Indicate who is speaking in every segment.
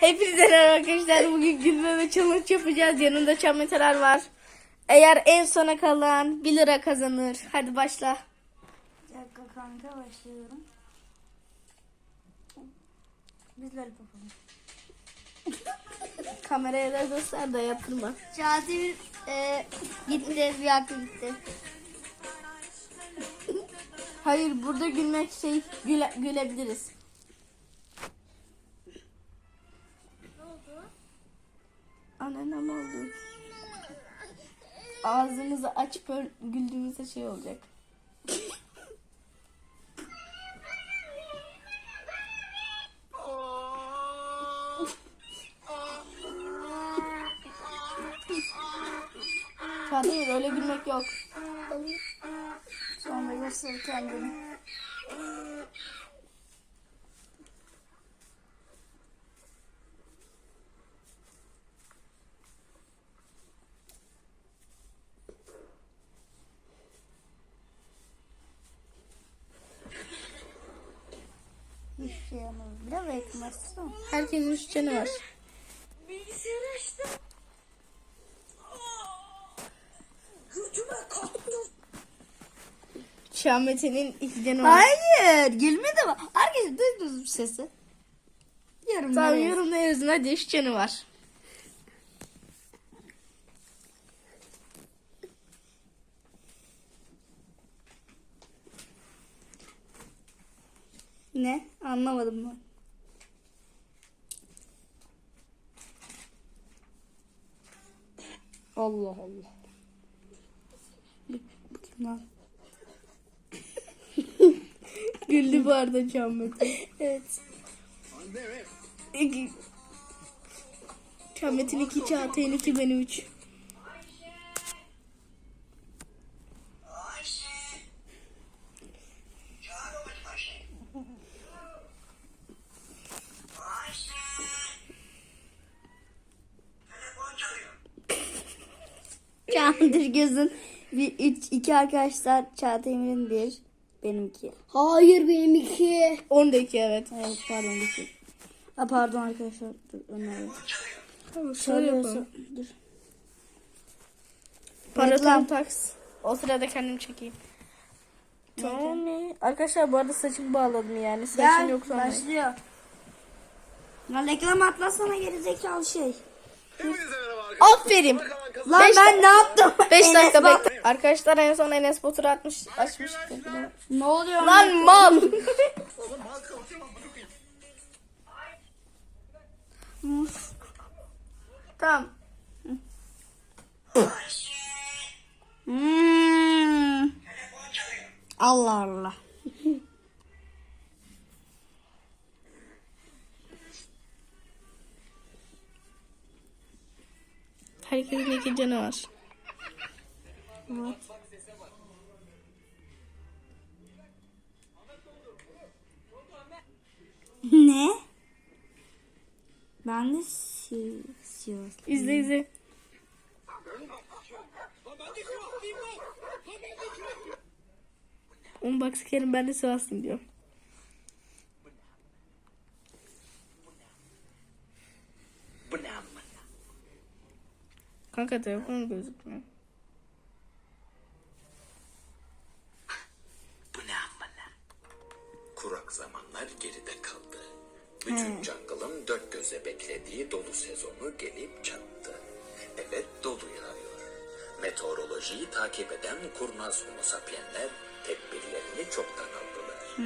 Speaker 1: Hepinize merhaba arkadaşlar. Bugün gülme ve challenge yapacağız. Yanımda çameteler var. Eğer en sona kalan 1 lira kazanır. Hadi başla.
Speaker 2: Bir dakika kanka başlıyorum. Biz lollipop.
Speaker 1: Kameraya da göster de yatırma.
Speaker 2: Şahsi e, gitti bir hakkı gitti.
Speaker 1: Hayır burada gülmek şey güle, gülebiliriz. Anne ne oldu? Ağzımızı açıp güldüğümüzde şey olacak. Kadir öyle gülmek yok.
Speaker 2: Sonra göster kendini. Hiçbir şey yapmadım. Biraz yakınlaştırsana.
Speaker 1: Herkesin üç canı var.
Speaker 2: Bilgisayarı açtım.
Speaker 1: Şahmete'nin iki canı var.
Speaker 2: Hayır, gülmedi mi? Herkes duydunuz bu sesi. Yarım
Speaker 1: Tamam yorumda yazın hadi üç canı var.
Speaker 2: Ne? Anlamadım ben. Allah Allah. Bakayım lan.
Speaker 1: Güldü bu arada Şahmete.
Speaker 2: Evet.
Speaker 1: İki. Şahmet'in iki Çağatay'ın iki benim üç.
Speaker 2: Çağdır gözün bir üç iki arkadaşlar Çağatay Emir'in bir benimki.
Speaker 3: Hayır benim iki.
Speaker 1: Onda iki evet.
Speaker 2: Evet pardon şey. Ha, pardon arkadaşlar. Dur onları.
Speaker 1: Tamam şöyle yapalım.
Speaker 2: dur.
Speaker 1: Paraton taks. O sırada kendim çekeyim. Yani arkadaşlar bu arada saçımı bağladım yani. Saçım
Speaker 2: Gel
Speaker 1: yok sonra.
Speaker 2: başlıyor. Lan reklam atlasana geri zekalı şey.
Speaker 1: Aferin.
Speaker 2: Lan
Speaker 1: Beş
Speaker 2: ben ne yaptım?
Speaker 1: 5
Speaker 2: Enes
Speaker 1: dakika bekle. Arkadaşlar en son Enes Batur atmış açmıştı.
Speaker 2: Ne oluyor
Speaker 1: Lan mal. tamam.
Speaker 2: Hmm. Allah Allah.
Speaker 1: Herkesin iki canı var.
Speaker 2: Ne? Ben de si Sivas.
Speaker 1: İzle izle. On bak sikerim ben de Sivaslıyım diyor.
Speaker 4: Bu ne amına?
Speaker 1: Kanka telefon gözükmüyor.
Speaker 4: Bu ne amına? Kurak zamanlar geride kaldı. Bütün jungle'ın dört göze beklediği dolu sezonu gelip çattı. Evet dolu yağıyor. Meteorolojiyi takip eden kurnaz homo sapienler tedbirlerini çoktan aldılar.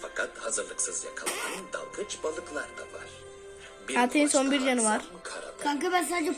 Speaker 4: Fakat hazırlıksız yakalanan dalgıç balıklar da var.
Speaker 1: Atay'ın son bir canı var.
Speaker 3: Kanka ben sadece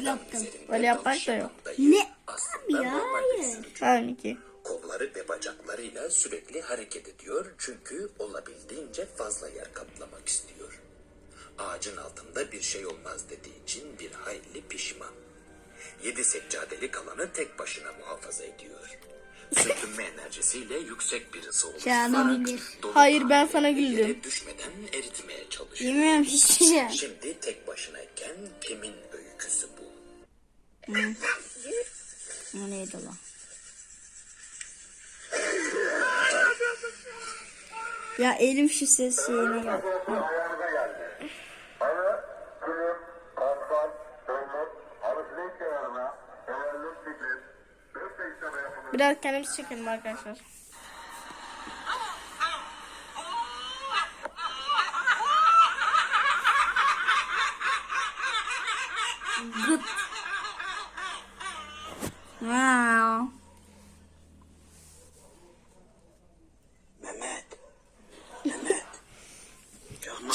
Speaker 3: yaptım.
Speaker 1: Öyle yapmak da yok.
Speaker 3: Ne?
Speaker 4: Aslında
Speaker 3: Ya, hayır.
Speaker 1: Tamam iki.
Speaker 4: Kolları ve bacaklarıyla sürekli hareket ediyor çünkü olabildiğince fazla yer kaplamak istiyor. Ağacın altında bir şey olmaz dediği için bir hayli pişman. Yedi seccadelik alanı tek başına muhafaza ediyor. Sürtünme enerjisiyle yüksek bir ısı oluşturarak
Speaker 1: Hayır, ben sana güldüm.
Speaker 4: düşmeden eritmeye çalışıyor.
Speaker 2: Bilmiyorum hiçbir şey.
Speaker 4: Şimdi tek başınayken kimin öyküsü bu?
Speaker 2: O neydi lan? Ya elim şu ses şeyine bak.
Speaker 5: Yanına geldi. Bana
Speaker 1: Biraz kendimiz çekelim arkadaşlar.
Speaker 2: Gıt. Wow.
Speaker 4: Mehmet. Mehmet.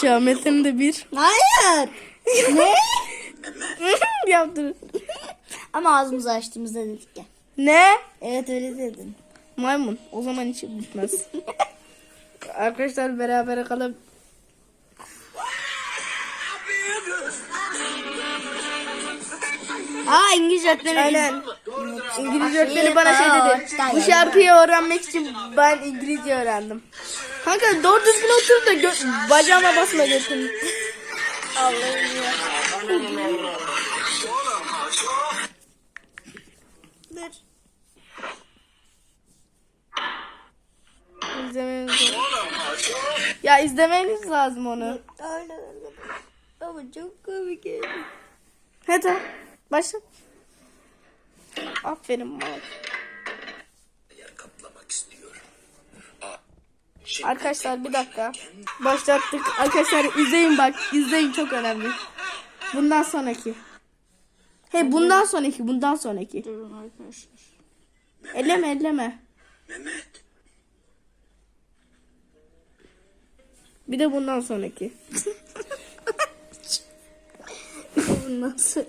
Speaker 1: Çamet'in de bir.
Speaker 2: Hayır. ne?
Speaker 4: Mehmet.
Speaker 1: Yaptırın.
Speaker 2: Ama ağzımızı açtığımızda dedik ya.
Speaker 1: Ne?
Speaker 2: Evet öyle dedim.
Speaker 1: Maymun. O zaman hiç bitmez. Arkadaşlar beraber kalıp
Speaker 2: Aa İngilizce öğretmeni.
Speaker 1: Aynen. İngilizce öğretmeni bana şey dedi. Bu şarkıyı öğrenmek için ben İngilizce öğrendim. Kanka doğru düzgün otur da bacağıma basma götünü.
Speaker 2: Dur.
Speaker 1: İzlemeniz lazım. Ya izlemeniz lazım onu.
Speaker 2: Öyle öyle. Ama çok komik.
Speaker 1: Hadi başla. Aferin bana.
Speaker 4: Yer kaplamak istiyor. Aa, şimdi
Speaker 1: Arkadaşlar bir dakika. Başlattık. Arkadaşlar izleyin bak. izleyin çok önemli. Bundan sonraki. Hey bundan sonraki bundan sonraki.
Speaker 2: Durun arkadaşlar.
Speaker 1: Elleme elleme.
Speaker 4: Mehmet.
Speaker 1: Bir de bundan sonraki.
Speaker 2: Bundan sonra.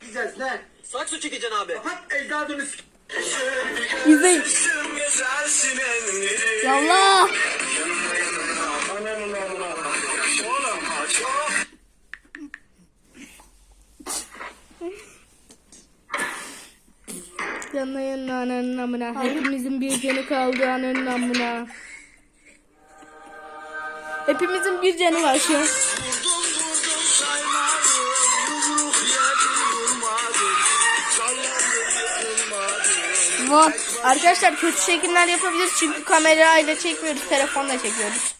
Speaker 5: Gideceğiz lan.
Speaker 6: Saksı çekeceksin abi.
Speaker 5: Hop ecdadını
Speaker 1: İzleyin.
Speaker 2: Yallah.
Speaker 1: Yanlayın ananın amına. Hepimizin bir canı kaldı ananın amına. Hepimizin bir canı var şu an.
Speaker 2: What?
Speaker 1: Arkadaşlar kötü çekimler yapabiliriz çünkü kamerayla çekmiyoruz, telefonla çekiyoruz.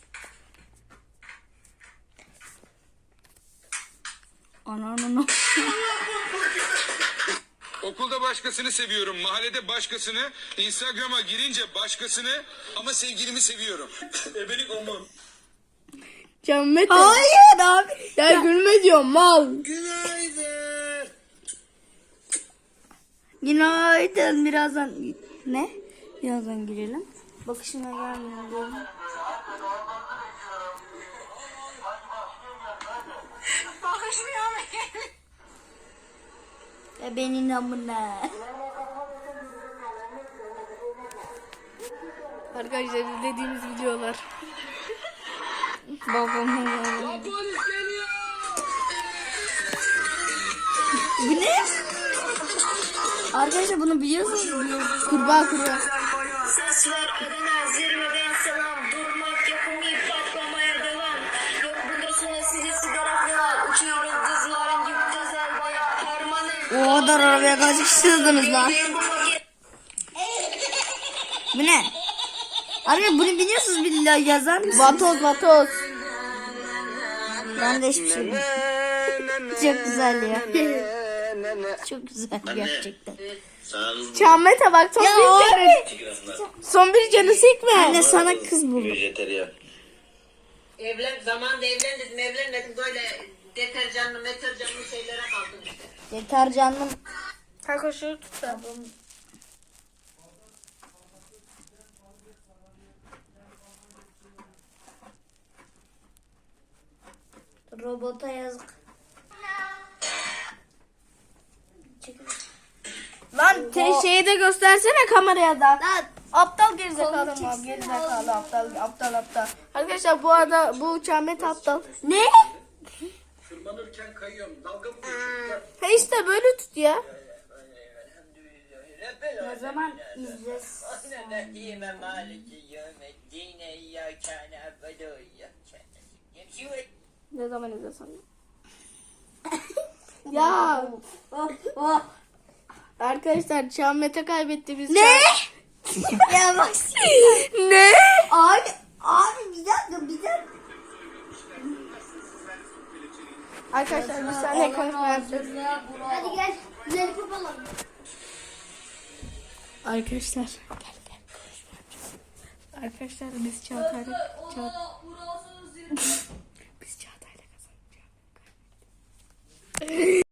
Speaker 2: Ananı.
Speaker 7: Okulda başkasını seviyorum, mahallede başkasını, Instagram'a girince başkasını ama sevgilimi seviyorum. Ebelik olmam.
Speaker 1: Can Mete.
Speaker 2: Hayır abi.
Speaker 1: Ya gülme diyorum mal.
Speaker 7: Günaydın.
Speaker 2: Günaydın. Birazdan ne? Birazdan girelim. Bakışına gelmiyor. Ya benim namına.
Speaker 1: Arkadaşlar izlediğimiz videolar.
Speaker 2: Babamın Bu ne? Arkadaşlar bunu biliyorsunuz.
Speaker 1: Kurbağa kurbağa.
Speaker 8: Ses ver Adana zirveden selam Durmak yapımı patlamaya devam Yok bundan sonra sizi sigara falan Uçuyoruz kızların gibi güzel bayağı
Speaker 2: O kadar arabaya kaç kişi sığdınız lan?
Speaker 8: Bu
Speaker 2: ne? Arkadaşlar bunu biliyorsunuz billahi yazar mısınız?
Speaker 1: Vatoz vatoz.
Speaker 2: Ben de hiçbir şey bilmiyorum. Çok güzel ya. Çok güzel gerçekten.
Speaker 1: Can Mete bak son
Speaker 2: Ya
Speaker 1: bir canı. Son bir canı sikme.
Speaker 2: Anne sana kız buldum.
Speaker 9: Evlen zamanında evlen dedim evlenmedim böyle deterjanlı meterjanlı şeylere kaldım işte.
Speaker 2: Deterjanlı
Speaker 1: Kanka şu tutsam.
Speaker 2: Robota yazık.
Speaker 1: Lan te şeyi de göstersene kameraya da. Aptal gerizekalı mı? Gerizekalı aptal aptal aptal. Arkadaşlar bu arada bu Çamet aptal.
Speaker 2: Ne?
Speaker 5: Tırmanırken kayıyorum. Dalga mı?
Speaker 1: He işte böyle tut ya.
Speaker 2: O zaman izles.
Speaker 1: Ne zaman izlesem? ya
Speaker 2: Oh, oh.
Speaker 1: arkadaşlar Çamet'e kaybetti biz.
Speaker 2: Ne? ya bak.
Speaker 1: ne?
Speaker 2: Abi, abi bir dakika bir dakika.
Speaker 1: Arkadaşlar bir saniye konuşma yapacağız.
Speaker 3: Hadi gel. Güzel yapalım.
Speaker 1: Arkadaşlar. Gel gel. Arkadaşlar biz Çağatay Çağatay